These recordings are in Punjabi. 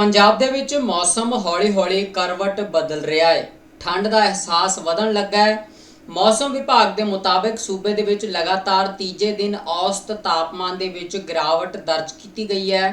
ਪੰਜਾਬ ਦੇ ਵਿੱਚ ਮੌਸਮ ਹੌਲੀ-ਹੌਲੀ ਕਰਵਟ ਬਦਲ ਰਿਹਾ ਹੈ। ਠੰਡ ਦਾ ਅਹਿਸਾਸ ਵਧਣ ਲੱਗਾ ਹੈ। ਮੌਸਮ ਵਿਭਾਗ ਦੇ ਮੁਤਾਬਕ ਸੂਬੇ ਦੇ ਵਿੱਚ ਲਗਾਤਾਰ ਤੀਜੇ ਦਿਨ ਔਸਤ ਤਾਪਮਾਨ ਦੇ ਵਿੱਚ ਗਿਰਾਵਟ ਦਰਜ ਕੀਤੀ ਗਈ ਹੈ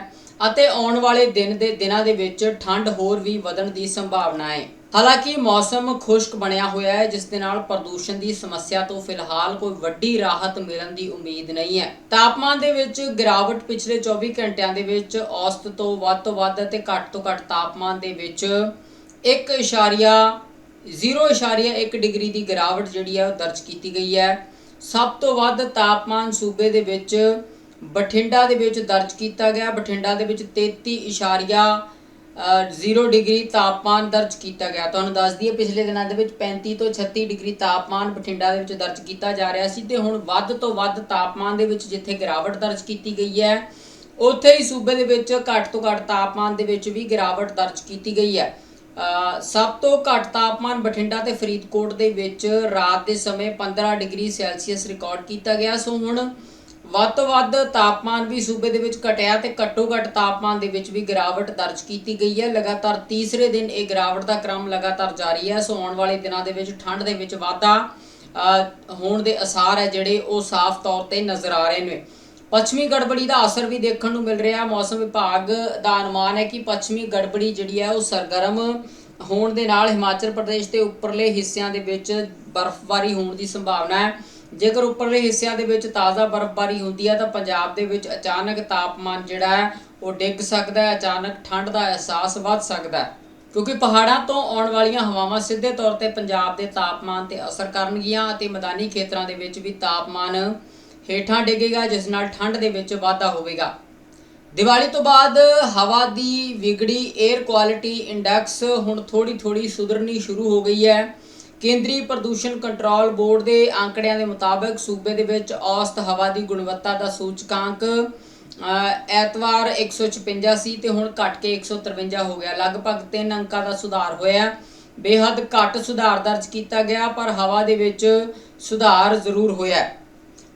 ਅਤੇ ਆਉਣ ਵਾਲੇ ਦਿਨ ਦੇ ਦਿਨਾਂ ਦੇ ਵਿੱਚ ਠੰਡ ਹੋਰ ਵੀ ਵਧਣ ਦੀ ਸੰਭਾਵਨਾ ਹੈ। ਹਾਲਾਂਕਿ ਮੌਸਮ ਖੁਸ਼ਕ ਬਣਿਆ ਹੋਇਆ ਹੈ, ਜਿਸ ਦੇ ਨਾਲ ਪ੍ਰਦੂਸ਼ਣ ਦੀ ਸਮੱਸਿਆ ਤੋਂ ਫਿਲਹਾਲ ਕੋਈ ਵੱਡੀ ਰਾਹਤ ਮਿਲਣ ਦੀ ਉਮੀਦ ਨਹੀਂ ਹੈ। ਤਾਪਮਾਨ ਦੇ ਵਿੱਚ ਗਿਰਾਵਟ ਪਿਛਲੇ 24 ਘੰਟਿਆਂ ਦੇ ਵਿੱਚ ਔਸਤ ਤੋਂ ਵੱਧ ਤੋਂ ਵੱਧ ਅਤੇ ਘੱਟ ਤੋਂ ਘੱਟ ਤਾਪਮਾਨ ਦੇ ਵਿੱਚ 1.0.1 ਡਿਗਰੀ ਦੀ ਗਿਰਾਵਟ ਜਿਹੜੀ ਹੈ ਉਹ ਦਰਜ ਕੀਤੀ ਗਈ ਹੈ। ਸਭ ਤੋਂ ਵੱਧ ਤਾਪਮਾਨ ਸੂਬੇ ਦੇ ਵਿੱਚ ਬਠਿੰਡਾ ਦੇ ਵਿੱਚ ਦਰਜ ਕੀਤਾ ਗਿਆ। ਬਠਿੰਡਾ ਦੇ ਵਿੱਚ 33.0 ਡਿਗਰੀ ਤਾਪਮਾਨ ਦਰਜ ਕੀਤਾ ਗਿਆ। ਤੁਹਾਨੂੰ ਦੱਸ ਦਈਏ, ਪਿਛਲੇ ਦਿਨਾਂ ਦੇ ਵਿੱਚ 35 ਤੋਂ 36 ਡਿਗਰੀ ਤਾਪਮਾਨ ਬਠਿੰਡਾ ਦੇ ਵਿੱਚ ਦਰਜ ਕੀਤਾ ਜਾ ਰਿਹਾ ਸੀ ਤੇ ਹੁਣ ਵੱਧ ਤੋਂ ਵੱਧ ਤਾਪਮਾਨ ਦੇ ਵਿੱਚ ਜਿੱਥੇ ਗਿਰਾਵਟ ਦਰਜ ਕੀਤੀ ਗਈ ਹੈ, ਉੱਥੇ ਹੀ ਸੂਬੇ ਦੇ ਵਿੱਚ ਘੱਟ ਤੋਂ ਘੱਟ ਤਾਪਮਾਨ ਦੇ ਵਿੱਚ ਵੀ ਗਿਰਾਵਟ ਦਰਜ ਕੀਤੀ ਗਈ ਹੈ। ਸਭ ਤੋਂ ਘੱਟ ਤਾਪਮਾਨ ਬਠਿੰਡਾ ਤੇ ਫਰੀਦਕੋਟ ਦੇ ਵਿੱਚ ਰਾਤ ਦੇ ਸਮੇਂ 15 ਡਿਗਰੀ ਸੈਲਸੀਅਸ ਰਿਕਾਰਡ ਕੀਤਾ ਗਿਆ। ਸੋ ਹੁਣ ਵੱਧ ਤੋਂ ਵੱਧ ਤਾਪਮਾਨ ਵੀ ਸੂਬੇ ਦੇ ਵਿੱਚ ਘਟਿਆ ਤੇ ਘੱਟੋ ਘੱਟ ਤਾਪਮਾਨ ਦੇ ਵਿੱਚ ਵੀ ਗਿਰਾਵਟ ਦਰਜ ਕੀਤੀ ਗਈ ਹੈ। ਲਗਾਤਾਰ ਤੀਸਰੇ ਦਿਨ ਇਹ ਗਿਰਾਵਟ ਦਾ ਕ੍ਰਮ ਲਗਾਤਾਰ ਜਾਰੀ ਹੈ। ਸੋ ਆਉਣ ਵਾਲੇ ਦਿਨਾਂ ਦੇ ਵਿੱਚ ਠੰਡ ਦੇ ਵਿੱਚ ਵਾਧਾ ਹੋਣ ਦੇ ਅਸਾਰ ਹੈ ਜਿਹੜੇ ਉਹ ਸਾਫ਼ ਤੌਰ ਤੇ ਨਜ਼ਰ ਆ ਰਹੇ ਨੇ। ਪੱਛਮੀ ਗੜਬੜੀ ਦਾ ਅਸਰ ਵੀ ਦੇਖਣ ਨੂੰ ਮਿਲ ਰਿਹਾ। ਮੌਸਮ ਵਿਭਾਗ ਦਾ ਅਨੁਮਾਨ ਹੈ ਕਿ ਪੱਛਮੀ ਗੜਬੜੀ ਜਿਹੜੀ ਹੈ ਉਹ ਸਰਗਰਮ ਹੋਣ ਦੇ ਨਾਲ ਹਿਮਾਚਲ ਪ੍ਰਦੇਸ਼ ਦੇ ਉੱਪਰਲੇ ਹਿੱਸਿਆਂ ਦੇ ਵਿੱਚ ਬਰਫ਼ਬਾਰੀ ਹੋਣ ਦੀ ਸੰਭਾਵਨਾ ਹੈ। ਜੇਕਰ ਉੱਪਰਲੇ ਹਿੱਸਿਆਂ ਦੇ ਵਿੱਚ ਤਾਜ਼ਾ ਬਰਫ਼ਬਾਰੀ ਹੁੰਦੀ ਹੈ, ਤਾਂ ਪੰਜਾਬ ਦੇ ਵਿੱਚ ਅਚਾਨਕ ਤਾਪਮਾਨ ਜਿਹੜਾ ਹੈ, ਉਹ ਡਿੱਗ ਸਕਦਾ ਹੈ, ਅਚਾਨਕ ਠੰਡ ਦਾ ਅਹਿਸਾਸ ਵੱਧ ਸਕਦਾ ਹੈ। ਕਿਉਂਕਿ ਪਹਾੜਾਂ ਤੋਂ ਆਉਣ ਵਾਲੀਆਂ ਹਵਾਵਾਂ ਸਿੱਧੇ ਤੌਰ ਤੇ ਪੰਜਾਬ ਦੇ ਤਾਪਮਾਨ ਤੇ ਅਸਰ ਕਰਨਗੀਆਂ ਅਤੇ ਮੈਦਾਨੀ ਖੇਤਰਾਂ ਦੇ ਵਿੱਚ ਵੀ ਤਾਪਮਾਨ ਹੇਠਾਂ ਡਿੱਗੇਗਾ, ਜਿਸ ਨਾਲ ਠੰਡ ਦੇ ਵਿੱਚ ਵਾਧਾ ਹੋਵੇਗਾ। ਦੀਵਾਲੀ ਤੋਂ ਬਾਅਦ ਹਵਾ ਦੀ ਵਿਗੜੀ 에ਅਰ ਕੁਆਲਿਟੀ ਇੰਡੈਕਸ ਹੁਣ ਥੋੜੀ ਥੋੜੀ ਸੁਧਰਨੀ ਸ਼ੁਰੂ ਹੋ ਗਈ ਹੈ। ਕੇਂਦਰੀ ਪ੍ਰਦੂਸ਼ਣ ਕੰਟਰੋਲ ਬੋਰਡ ਦੇ ਅੰਕੜਿਆਂ ਦੇ ਮੁਤਾਬਕ ਸੂਬੇ ਦੇ ਵਿੱਚ ਔਸਤ ਹਵਾ ਦੀ ਗੁਣਵੱਤਾ ਦਾ ਸੂਚਕਾਂਕ ਅ, ਐਤਵਾਰ 156 ਸੀ ਤੇ ਹੁਣ ਘਟ ਕੇ 153 ਹੋ ਗਿਆ। ਲਗਭਗ 3 ਅੰਕਾਂ ਦਾ ਸੁਧਾਰ ਹੋਇਆ। ਬੇਹੱਦ ਘੱਟ ਸੁਧਾਰ ਦਰਜ ਕੀਤਾ ਗਿਆ ਪਰ ਹਵਾ ਦੇ ਵਿੱਚ ਸੁਧਾਰ ਜ਼ਰੂਰ ਹੋਇਆ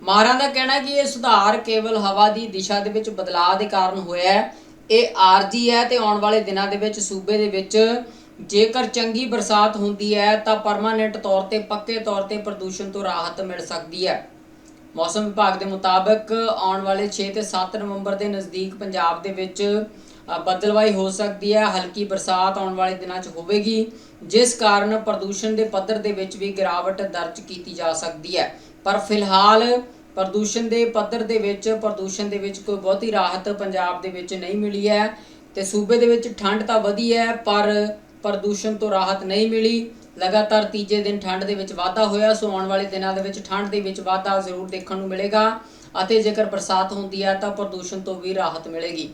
ਮਾਹਰਾਂ ਦਾ ਕਹਿਣਾ ਕਿ ਇਹ ਸੁਧਾਰ ਕੇਵਲ ਹਵਾ ਦੀ ਦਿਸ਼ਾ ਦੇ ਵਿੱਚ ਬਦਲਾਅ ਦੇ ਕਾਰਨ ਹੋਇਆ ਹੈ। ਇਹ ਆਰਜੀ ਹੈ ਤੇ ਆਉਣ ਵਾਲੇ ਦਿਨਾਂ ਦੇ ਵਿੱਚ ਸੂਬੇ ਦੇ ਵਿੱਚ ਜੇਕਰ ਚੰਗੀ ਬਰਸਾਤ ਹੁੰਦੀ ਹੈ ਤਾਂ ਪਰਮਾਨੈਂਟ ਤੌਰ ਤੇ ਪੱਕੇ ਤੌਰ ਤੇ ਪ੍ਰਦੂਸ਼ਣ ਤੋਂ ਰਾਹਤ ਮਿਲ ਸਕਦੀ ਹੈ। ਮੌਸਮ ਵਿਭਾਗ ਦੇ ਮੁਤਾਬਕ ਆਉਣ ਵਾਲੇ 6 ਤੇ 7 ਨਵੰਬਰ ਦੇ ਨਜ਼ਦੀਕ ਪੰਜਾਬ ਦੇ ਵਿੱਚ ਅ, ਬੱਦਲਵਾਈ ਹੋ ਸਕਦੀ ਹੈ ਹਲਕੀ ਬਰਸਾਤ ਆਉਣ ਵਾਲੇ ਦਿਨਾਂ 'ਚ ਹੋਵੇਗੀ ਜਿਸ ਕਾਰਨ ਪ੍ਰਦੂਸ਼ਣ ਦੇ ਪੱਧਰ ਦੇ ਵਿੱਚ ਵੀ ਗਿਰਾਵਟ ਦਰਜ ਕੀਤੀ ਜਾ ਸਕਦੀ ਹੈ। ਪਰ ਫਿਲਹਾਲ ਪ੍ਰਦੂਸ਼ਣ ਦੇ ਪੱਧਰ ਦੇ ਵਿੱਚ ਪ੍ਰਦੂਸ਼ਣ ਦੇ ਵਿੱਚ ਕੋਈ ਬਹੁਤੀ ਰਾਹਤ ਪੰਜਾਬ ਦੇ ਵਿੱਚ ਨਹੀਂ ਮਿਲੀ ਹੈ ਤੇ ਸੂਬੇ ਦੇ ਵਿੱਚ ਠੰਡ ਤਾਂ ਵਧੀ ਹੈ ਪਰ ਪ੍ਰਦੂਸ਼ਣ ਤੋਂ ਰਾਹਤ ਨਹੀਂ ਮਿਲੀ। ਲਗਾਤਾਰ ਤੀਜੇ ਦਿਨ ਠੰਡ ਦੇ ਵਿੱਚ ਵਾਧਾ ਹੋਇਆ। ਸੋ ਆਉਣ ਵਾਲੇ ਦਿਨਾਂ ਦੇ ਵਿੱਚ ਠੰਡ ਦੇ ਵਿੱਚ ਵਾਧਾ ਜ਼ਰੂਰ ਦੇਖਣ ਨੂੰ ਮਿਲੇਗਾ ਅਤੇ ਜੇਕਰ ਬਰਸਾਤ ਹੁੰਦੀ ਹੈ ਤਾਂ ਪ੍ਰਦੂਸ਼ਣ ਤੋਂ ਵੀ ਰਾਹਤ ਮਿਲੇਗੀ।